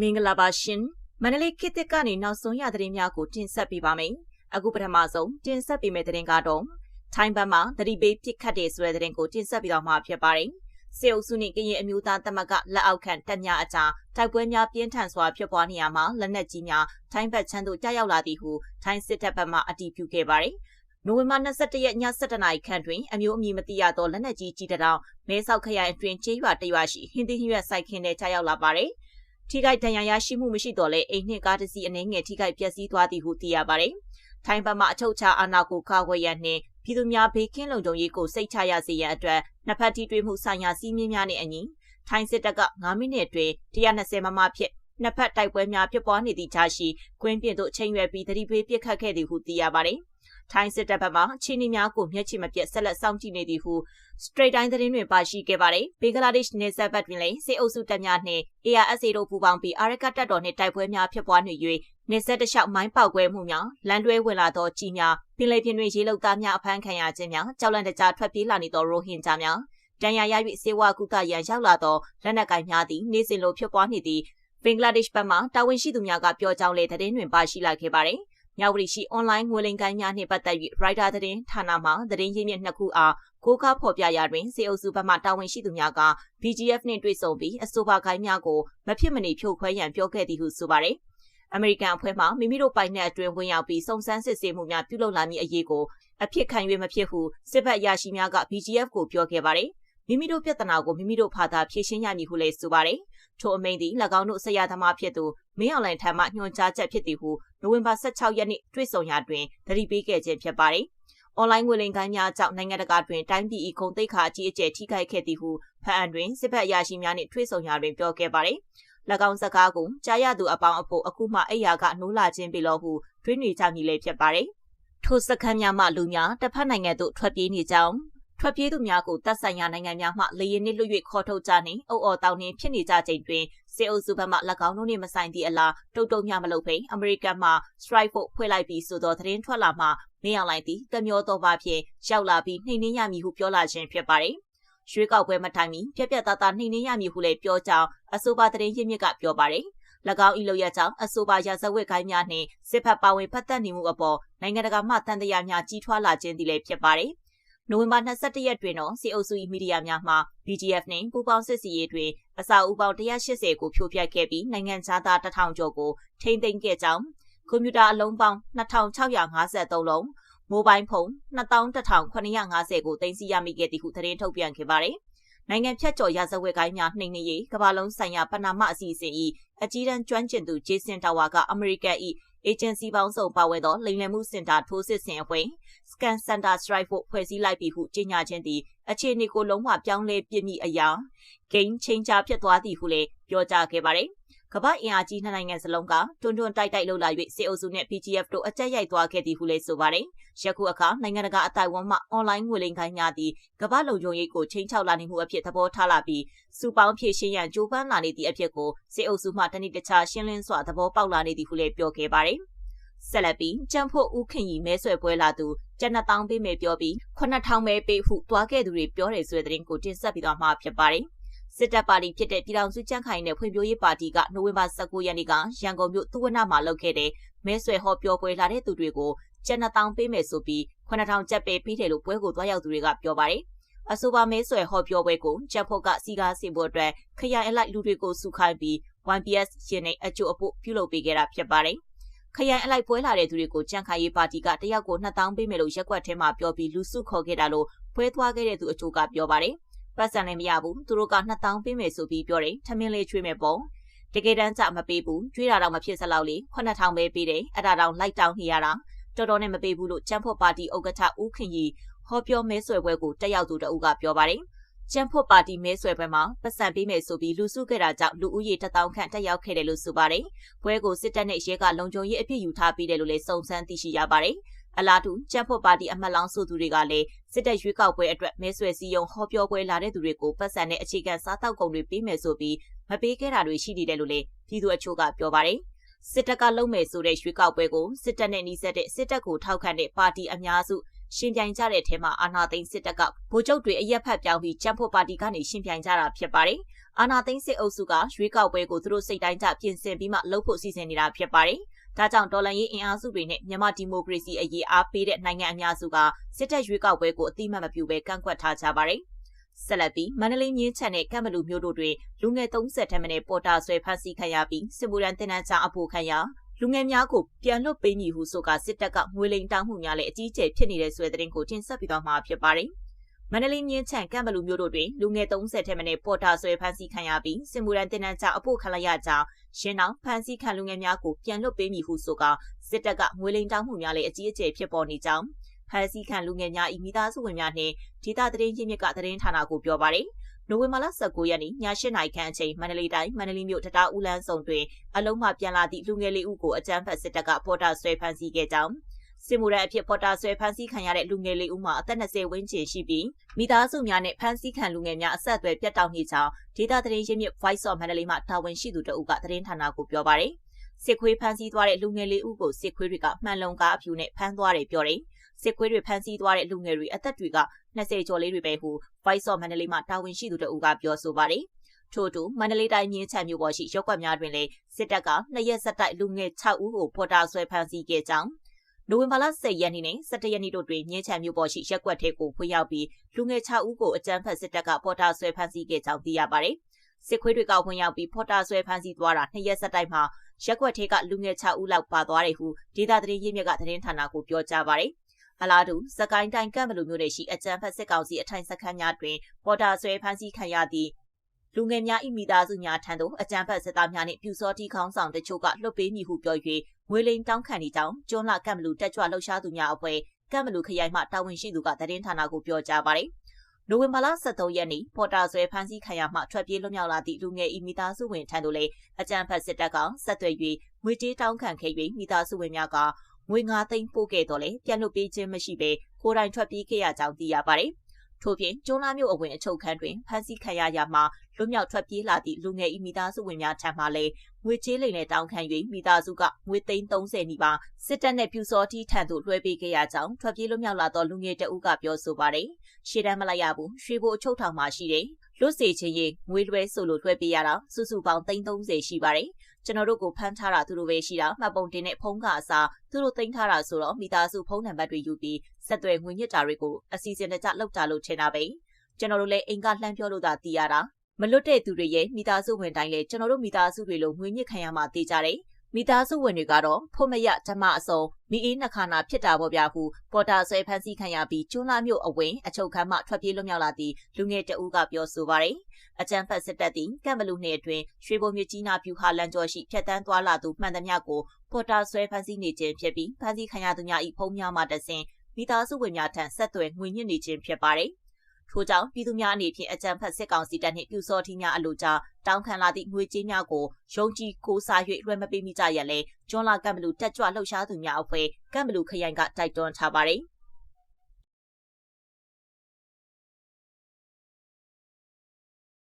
မင်္ဂလာပါရှင်မန္တလေးခေတ်သစ်ကနေနောက်ဆုံးရသတင်းများကိုတင်ဆက်ပေးပါမယ်အခုပထမဆုံးတင်ဆက်ပေးမယ့်သတင်းကတော့ထိုင်းဘက်မှသတိပေးပစ်ခတ်တဲ့ဆိုတဲ့သတင်းကိုတင်ဆက်ပေးတော့မှာဖြစ်ပါတယ်စေအုပ်စုနှင့်ကရင်အမျိုးသားသမဂ္ဂလက်အောက်ခံတပ်များအကြားတိုက်ပွဲများပြင်းထန်စွာဖြစ်ပွားနေရမှာလက်နက်ကြီးများထိုင်းဘက်ချမ်းသို့ကြားရောက်လာသည်ဟုထိုင်းစစ်တပ်ဘက်မှအတည်ပြုခဲ့ပါတယ် နိုဝင်ဘာ22ရက်ည7:00နာရီခန့်တွင်အမျိုးအမည်မသိရသောလက်နက်ကြီးကြီးတောင်မဲဆောက်ခရိုင်အတွင်းကျေးရွာတရွာရှိဟင်းသီးရွက်ဆိုင်ခင်းထဲကြားရောက်လာပါတယ်။ထိခိုက်ဒဏ်ရာရရှိမှုမရှိတော့လဲအိမ်နှင့်ကားတစ်စီးအနေငယ်ထိခိုက်ပျက်စီးသွားသည်ဟုသိရပါတယ်။ထိုင်းဘက်မှအချုပ်ချအာဏာကိုကာကွယ်ရန်နှင့်ပြည်သူများဘေးကင်းလုံခြုံရေးကိုစိတ်ချရစေရန်အတွက်နှစ်ဖက်ထိတွေ့မှုဆိုင်ရာစည်းမျဉ်းများနှင့်အညီထိုင်းစစ်တပ်က9မိနစ်အတွင်း120မမဖြစ်နှစ်ဖက်တိုက်ပွဲများဖြစ်ပွားနေသည့်ကြားရှိကွင်းပြင်သို့ချိန်ရွယ်ပြီးတတိပေးပစ်ခတ်ခဲ့သည်ဟုသိရပါတယ်။ ထိုင်းစစ်တပ်ဘက်မှချင်းနီများကိုမျက်ခြေမပြတ်ဆက်လက်စောင့်ကြည့်နေသည်ဟု Straight Time သတင်းတွင်ပါရှိခဲ့ပါတယ်။ဘင်္ဂလားဒေ့ရှ်နယ်စပ်ဘက်တွင်လည်းစစ်အုပ်စုတပ်များနှင့် ARSA တို့ပူးပေါင်းပြီးအာရကတပ်တော်နှင့်တိုက်ပွဲများဖြစ်ပွားနေ၍နယ်စပ်တလျှောက်မိုင်းပေါက်ကွဲမှုများလမ်းတွဲဝင်လာသောကြီးများပင်လယ်ပြင်တွင်ရေလုံသားများအဖမ်းခံရခြင်းများကြောက်လန့်တကြားထွက်ပြေးလာနေသောရိုဟင်ဂျာများတန်ရာရ၍စေဝါကုသရန်ရောက်လာသောလက်နက်ကိုင်များသည်နေ့စဉ်လိုဖြစ်ပွားနေသည့်ဘင်္ဂလားဒေ့ရှ်ဘက်မှတာဝန်ရှိသူများကပြောကြောင်းလေသတင်းတွင်ပါရှိလာခဲ့ပါတယ်။ မြဝတီရှိအွန်လိုင်းငွေလိမ်ကိုင်းများနှင့်ပတ်သက်၍ရိုက်တာသတင်းဌာနမှသတင်းရင်းမြစ်နှစ်ခုအားကိုကားဖော်ပြရာတွင်စေအုပ်စုဘက်မှတာဝန်ရှိသူများက BGF နှင့်တွေ့ဆုံပြီးအဆိုပါကိုင်းများကိုမဖြစ်မနေဖြိုခွဲရန်ပြောခဲ့သည်ဟုဆိုပါတယ်။အမေရိကန်အဖွဲ့မှမိမိတို့ပိုင်နက်အတွင်းဝင်ရောက်ပြီးစုံစမ်းစစ်ဆေးမှုများပြုလုပ်လာမည့်အရေးကိုအဖြစ်ခံ၍မဖြစ်ဟုစစ်ဘက်အရာရှိများက BGF ကိုပြောခဲ့ပါတယ်။မိမိတို့ပြဿနာကိုမိမိတို့ဖာသာဖြေရှင်းရမည်ဟုလည်းဆိုပါတယ်။ ထိုအမိန်သည်၎င်းတို့ဆရာသမားဖြစ်သူမင်းအောင်လှိုင်ထံမှညွှန်ကြားချက်ဖြစ်သည်ဟုနိုဝင်ဘာ16ရက်နေ့တွေ့ဆုံရာတွင်သတိပေးခဲ့ခြင်းဖြစ်ပါတယ်။အွန်လိုင်းငွေလိမ်ကိုင်းများကြောင့်နိုင်ငံတကာတွင်တိုင်းပြည်၏ဂုဏ်သိက္ခာအကြီးအကျယ်ထိခိုက်ခဲ့သည်ဟုဖန်အန်တွင်စစ်ဘက်အရာရှိများနှင့်တွေ့ဆုံရာတွင်ပြောခဲ့ပါတယ်။၎င်းစကားကိုကြားရသူအပေါင်းအဖို့အခုမှအိယာကနိုးလာခြင်းပြီလို့ဟုတွေးနေကြမည်လေဖြစ်ပါတယ်။ထိုစခန်းများမှလူများတစ်ဖက်နိုင်ငံသို့ထွက်ပြေးနေကြောင်း ထွက်ပြေးသူများကိုတပ်ဆိုင်ရာနိုင်ငံများမှလေရင်နှင့်လွတ်၍ခေါ်ထုတ်ကြနှင့်အုပ်အော်တောင်းနှင့်ဖြစ်နေကြချိန်တွင်စေအုပ်စုဘက်မှ၎င်းတို့နှင့်မဆိုင်သည့်အလားတုတ်တုံများမလုပ်ဖိအမေရိကန်မှ strike ဖို့ဖွဲ့လိုက်ပြီးဆိုသောသတင်းထွက်လာမှမင်းအောင်လိုက်သည်တမျောသောပါဖြင့်ရောက်လာပြီးနှိမ်နင်းရမည်ဟုပြောလာခြင်းဖြစ်ပါတယ်။ရွှေကောက်ပွဲမတိုင်မီပြက်ပြက်သားသားနှိမ်နင်းရမည်ဟုလည်းပြောကြောင်းအဆိုပါသတင်းရင်းမြစ်ကပြောပါတယ်။၎င်းဤလိုရကြောင်းအဆိုပါရာဇဝတ်ကိုင်းများနှင့်စစ်ဖက်ပါဝင်ဖက်သက်နေမှုအပေါ်နိုင်ငံတကာမှတန်တရားများကြီးထွားလာခြင်းသည်လည်းဖြစ်ပါတယ်။ နိုဝင်ဘာ22ရက်တွင်တော့စီအုပ်စု၏မီဒီယာများမှ BGF နှင့်ပူးပေါင်းစစ်စီရေးတွင်အစာအုပ်ပေါင်း180ကိုဖြိုဖျက်ခဲ့ပြီးနိုင်ငံခြားသား1000ကျော်ကိုထိန်းသိမ်းခဲ့ကြောင်းကွန်ပျူတာအလုံးပေါင်း2653လုံးမိုဘိုင်းဖုန်း21,950ကိုတင်စီရမိခဲ့သည်ဟုသတင်းထုတ်ပြန်ခဲ့ပါတယ်။ နိုင်ငံဖြတ်ကျော်ရာဇဝတ်ကိုင်းများနှိမ်နင်းရေးကမ္ဘာလုံးဆိုင်ရာပဏာမအစီအစဉ်၏အကြီးတန်းကျွမ်းကျင်သူဂျေဆင်တာဝါကအမေရိကန်၏အေဂျင်စီပေါင်းစုံပါဝင်သောလိမ်လည်မှုစင်တာထိုးစစ်ဆင်အဖွဲ့ Scan Center Strike ဖို့ဖွဲ့စည်းလိုက်ပြီဟုကြေညာခြင်းသည်အခြေအနေကိုလုံးဝပြောင်းလဲပြစ်မိအရာ game changer ဖြစ်သွားသည်ဟုလည်းပြောကြားခဲ့ပါတယ်။ ကမ္ဘာအင်အားကြီးနှစ်နိုင်ငံစလုံးကတွန်းတွန်းတိုက်တိုက်လှုပ်လာ၍စေအုပ်စုနှင့် PGF တို့အကြက်ရိုက်သွားခဲ့သည်ဟုလည်းဆိုပါတယ်။ယခုအခါနိုင်ငံတကာအတိုင်းအဝန်းမှအွန်လိုင်းငွေလိမ်ခိုင်းများသည်ကမ္ဘာလုံခြုံရေးကိုချိန်ချောက်လာနေမှုအဖြစ်သဘောထားလာပြီးစူပေါင်းဖြည့်ရှင်းရန်ကြိုးပမ်းလာနေသည့်အဖြစ်ကိုစေအုပ်စုမှတနည်းတခြားရှင်းလင်းစွာသဘောပေါက်လာနေသည်ဟုလည်းပြောခဲ့ပါတယ်။ဆက်လက်ပြီးကြံဖို့ဦးခင်ရီမဲဆွဲပွဲလာသူကျန်1000ပေးမယ်ပြောပြီး9000ပဲပေးဟုတွားခဲ့သူတွေပြောတယ်ဆိုတဲ့သတင်းကိုတင်ဆက်ပြီးတော့မှာဖြစ်ပါတယ် စစ်တပ်ပါတီဖြစ်တဲ့ပြည်ထောင်စုကြံ့ခိုင်တဲ့ဖွံ့ဖြိုးရေးပါတီကနိုဝင်ဘာ19ရက်နေ့ကရန်ကုန်မြို့သုဝနမှာလုပ်ခဲ့တဲ့မဲဆွဲဟောပြောပွဲလာတဲ့သူတွေကိုကျန်1000ပေးမယ်ဆိုပြီး9000ကျပ်ပဲပေးတယ်လို့ပွဲကိုသွားရောက်သူတွေကပြောပါတယ်အဆိုပါမဲဆွဲဟောပြောပွဲကိုကျပ်ဖို့ကစီကားစင်ဖို့အတွက်ခရိုင်အလိုက်လူတွေကိုစုခိုင်းပြီး YPS ရင်နဲ့အကျိုးအဖို့ပြုလုပ်ပေးခဲ့တာဖြစ်ပါတယ်။ခရိုင်အလိုက်ပွဲလာတဲ့သူတွေကိုကြံ့ခိုင်ရေးပါတီကတယောက်ကို2000ပေးမယ်လို့ရက်ွက်ထဲမှာပြောပြီးလူစုခေါ်ခဲ့တာလို့ပွဲသွားခဲ့တဲ့သူအချို့ကပြောပါတယ်။ ပတ်စံလည်းမရဘူးသူတို့က2000ပေးမယ်ဆိုပြီးပြောတယ်ထမင်းလေးချွေးမယ်ပေါ့တကယ်တမ်းကြမပေးဘူးကျွေးတာတော့မဖြစ်စလောက်လေ9000ပဲပေးတယ်အဲ့ဒါတော့လိုက်တောင်းနေရတာတော်တော်နဲ့မပေးဘူးလို့ကျန်းဖို့ပါတီဥက္ကဋ္ဌဦးခင်ကြီးဟောပြောမဲဆွဲပွဲကိုတက်ရောက်သူတအုပ်ကပြောပါတယ်။ကျန်းဖို့ပါတီမဲဆွဲပွဲမှာပတ်စံပေးမယ်ဆိုပြီးလူစုခဲ့တာကြောင့်လူဦးရေ1000ခန့်တက်ရောက်ခဲ့တယ်လို့ဆိုပါတယ်။ပွဲကိုစစ်တပ်နဲ့ရဲကလုံခြုံရေးအပြည့်ယူထားပြီးတယ်လို့လည်းစုံစမ်းသိရှိရပါတယ်။ အလားတူကျန်းဖို့ပါတီအမတ်လောင်းဆိုသူတွေကလည်းစစ်တပ်ရွေးကောက်ပွဲအတွက်မဲဆွဲစည်းရုံးဟောပြောပွဲလာတဲ့သူတွေကိုပတ်စံနဲ့အခြေခံစားတောက်ကုန်တွေပေးမယ်ဆိုပြီးမပေးခဲ့တာတွေရှိနေတယ်လို့လည်းပြည်သူအချို့ကပြောပါတယ်။စစ်တပ်ကလုံမယ်ဆိုတဲ့ရွေးကောက်ပွဲကိုစစ်တပ်နဲ့နှီးစပ်တဲ့စစ်တပ်ကိုထောက်ခံတဲ့ပါတီအများစုရှင်ပြိုင်ကြတဲ့ထဲမှာအာနာသိန်းစစ်တပ်ကဗိုလ်ချုပ်တွေအရက်ဖက်ပြောင်းပြီးဂျမ်ဖို့ပါတီကနေရှင်ပြိုင်ကြတာဖြစ်ပါတယ်။အာနာသိန်းစစ်အုပ်စုကရွေးကောက်ပွဲကိုသူတို့စိတ်တိုင်းကျပြင်ဆင်ပြီးမှလှုပ်ဖို့စီစဉ်နေတာဖြစ်ပါတယ်။ ဒါကြောင့်တော်လန်ရေးအင်အားစုတွေနဲ့မြန်မာဒီမိုကရေစီအရေးအားပေးတဲ့နိုင်ငံအများစုကစစ်တပ်ရွေးကောက်ပွဲကိုအတိမတ်မပြုဘဲကန့်ကွက်ထားကြပါတယ်။ဆက်လက်ပြီးမန္တလေးမြင်းချန်နဲ့ကမ်ဘလူမျိုးတို့တွင်လူငယ်30ထက်မနည်းပေါ်တာဆွဲဖမ်းဆီးခံရပြီးစစ်မှုရန်တင်နန်းချအဖို့ခံရလူငယ်များကိုပြန်လွတ်ပေးမည်ဟုဆိုကစစ်တပ်ကငွေလိမ်တောင်းမှုများလည်းအကြီးအကျယ်ဖြစ်နေတဲ့ဆွဲတဲ့တင်ကိုတင်ဆက်ပြီးတော့မှာဖြစ်ပါတယ်။ မန္တလေးမြင်းချန်ကမ်ဘလူမျိုးတို့တွင်လူငယ်30ထက်မနည်းပေါ်တာဆွဲဖမ်းဆီးခံရပြီးစစ်မှုရန်တင်နန်းချအဖို့ခံရကြောင်းရှင်းအောင်ဖမ်းဆီးခံလူငယ်များကိုပြန်လွတ်ပေးမည်ဟုဆိုကစစ်တပ်ကငွေလိမ်တောင်းမှုများလည်းအကြီးအကျယ်ဖြစ်ပေါ်နေကြောင်းဖမ်းဆီးခံလူငယ်များ၏မိသားစုဝင်များနှင့်ဒေသသတင်းရင်းမြစ်ကသတင်းဌာနကိုပြောပါရယ်နိုဝင်ဘာလ19ရက်နေ့ည8နာရီခန့်အချိန်မန္တလေးတိုင်းမန္တလေးမြို့တတားဦးလန်းဆောင်တွင်အလုံးမှပြန်လာသည့်လူငယ်လေးဦးကိုအကြမ်းဖက်စစ်တပ်ကပေါ်တာဆွဲဖမ်းဆီးခဲ့ကြောင်း စစ်မှုရန်အဖြစ်ပေါ်တာဆွဲဖမ်းဆီးခံရတဲ့လူငယ်လေးဦးမှာအသက်20ဝန်းကျင်ရှိပြီးမိသားစုများနဲ့ဖမ်းဆီးခံလူငယ်များအဆက်အသွယ်ပြတ်တောက်နေကြောင်းဒေတာသတင်းရင်းမြစ် Voice of မန္တလေးမှတာဝန်ရှိသူတအုပ်ကသတင်းဌာနကိုပြောပါရယ်စစ်ခွေးဖမ်းဆီးသွားတဲ့လူငယ်လေးဦးကိုစစ်ခွေးတွေကမှန်လုံကားအဖြူနဲ့ဖမ်းသွားတယ်ပြောတယ်စစ်ခွေးတွေဖမ်းဆီးသွားတဲ့လူငယ်တွေအသက်တွေက20ကျော်လေးတွေပဲဟု Voice of မန္တလေးမှတာဝန်ရှိသူတအုပ်ကပြောဆိုပါတယ်ထို့တူမန္တလေးတိုင်းမြင်းချံမြို့ပေါ်ရှိရပ်ကွက်များတွင်လည်းစစ်တပ်ကနှစ်ရက်ဆက်တိုက်လူငယ်6ဦးကိုပေါ်တာဆွဲဖမ်းဆီးခဲ့ကြောင်း နိုဝင်ဘာလ10ရက်နေ့နဲ့17ရက်နေ့တို့တွင်မြင်းချံမြို့ပေါ်ရှိရက်ကွက်ထဲကိုဖွင့်ရောက်ပြီးလူငယ်6ဦးကိုအကြမ်းဖက်စစ်တပ်ကပေါ်တာဆွဲဖမ်းဆီးခဲ့ကြောင်းသိရပါတယ်။စစ်ခွေးတွေကဝင်ရောက်ပြီးပေါ်တာဆွဲဖမ်းဆီးသွားတာနှစ်ရက်ဆက်တိုက်မှာရက်ကွက်ထဲကလူငယ်6ဦးလောက်ပါသွားတယ်ဟုဒေသသတင်းရင်းမြစ်ကသတင်းဌာနကိုပြောကြားပါတယ်။အလားတူစကိုင်းတိုင်းကံမလူမျိုးနယ်ရှိအကြံဖက်စစ်ကောင်စီအထိုင်စခန်းများတွင်ပေါ်တာဆွဲဖမ်းဆီးခံရသည့် လူငယ်များ၏မိသားစုများထံသို့အကြံဖက်စစ်သားများနှင့်ပြူစောတိခေါင်းဆောင်တချို့ကလွတ်ပေးမည်ဟုပြော၍ငွေလိမ်တောင်းခံနေကြောင်းကျွန်းလကံမလူတက်ကြွလှုပ်ရှားသူများအဖွဲ့ကံမလူခရိုင်မှတာဝန်ရှိသူကသတင်းဌာနကိုပြောကြားပါတယ်။နိုဝင်ဘာလ23ရက်နေ့ပေါ်တာဆွဲဖမ်းဆီးခံရမှထွက်ပြေးလွတ်မြောက်လာသည့်လူငယ်၏မိသားစုဝင်ထံသို့လည်းအကြံဖက်စစ်တပ်ကဆက်သွယ်၍ငွေကြေးတောင်းခံခဲ့၍မိသားစုဝင်များကငွေ9သိန်းပို့ခဲ့တော့လေပြန်လွတ်ပေးခြင်းမရှိဘဲကိုယ်တိုင်ထွက်ပြေးခဲ့ရကြောင်းသိရပါတယ်။ ထို့ပြင်ကျွန်းလာမြို့အဝင်အချုပ်ခန်းတွင်ဖမ်းဆီးခံရရမှလွတ်မြောက်ထွက်ပြေးလာသည့်လူငယ်၏မိသားစုဝင်များထံမှလည်းငွေကြေးလိမ်နဲ့တောင်းခံ၍မိသားစုကငွေသိန်း30နီးပါးစစ်တပ်နဲ့ပြူစောတိထံသို့လွှဲပေးခဲ့ရကြောင်းထွက်ပြေးလွတ်မြောက်လာသောလူငယ်တအုပ်ကပြောဆိုပါတယ်။ရှေ့တန်းမလိုက်ရဘူးရွှေဘိုအချုပ်ထောင်မှာရှိတယ်။လွတ်စေခြင်းရင်ငွေလွှဲဆိုလို့လွှဲပေးရတာစုစုပေါင်း330ရှိပါတယ်။ ကျွန်တော်တို့ကိုဖမ်းထားတာသူတို့ပဲရှိတာမှတ်ပုံတင်တဲ့ဖုန်းကအစားသူတို့သိမ်းထားတာဆိုတော့မိသားစုဖုန်းနံပါတ်တွေယူပြီးဆက်သွယ်ငွေညစ်တာတွေကိုအစီအစဉ်တကျလောက်တာလို့ထင်တာပဲကျွန်တော်တို့လည်းအိမ်ကလှမ်းပြောလို့သာသိရတာမလွတ်တဲ့သူတွေရဲ့မိသားစုဝင်တိုင်းလည်းကျွန်တော်တို့မိသားစုတွေလိုငွေညစ်ခံရမှသိကြတယ် မိသားစုဝင်တွေကတော့ဖို့မရဓမ္မအစုံမိအေးနှခါနာဖြစ်တာပေါ့ဗျာဟုပေါ်တာဆွဲဖန်ဆီးခံရပြီးကျွန်းလာမြို့အဝင်အချုပ်ခန်းမှထွက်ပြေးလွတ်မြောက်လာသည့်လူငယ်တဦးကပြောဆိုပါရယ်အကြံဖတ်စစ်တပ်သည်ကံမလူနှင့်အတွင်ရွှေဘုံမြကြီးနာပြူဟာလန်ကျော်ရှိဖြတ်တန်းသွားလာသူမှန်သမျှကိုပေါ်တာဆွဲဖန်ဆီးနေခြင်းဖြစ်ပြီးဖန်ဆီးခံရသူများ၏ဖုံးများမှတဆင်မိသားစုဝင်များထံဆက်သွယ်ငွေညှစ်နေခြင်းဖြစ်ပါရယ် ထို့ကြောင့်ပြည်သူများအနေဖြင့်အကြံဖတ်စစ်ကောင်စီတပ်နှင့်ပြူစောတိများအလိုကြားတောင်းခံလာသည့်ငွေကြေးများကိုယုံကြည်ကိုးစား၍လွှဲမပေးမိကြရလဲကျွန်းလာကံဘလူတက်ကြွလှုပ်ရှားသူများအဖွဲ့ကံဘလူခရိုင်ကတိုက်တွန်းထားပါသည်။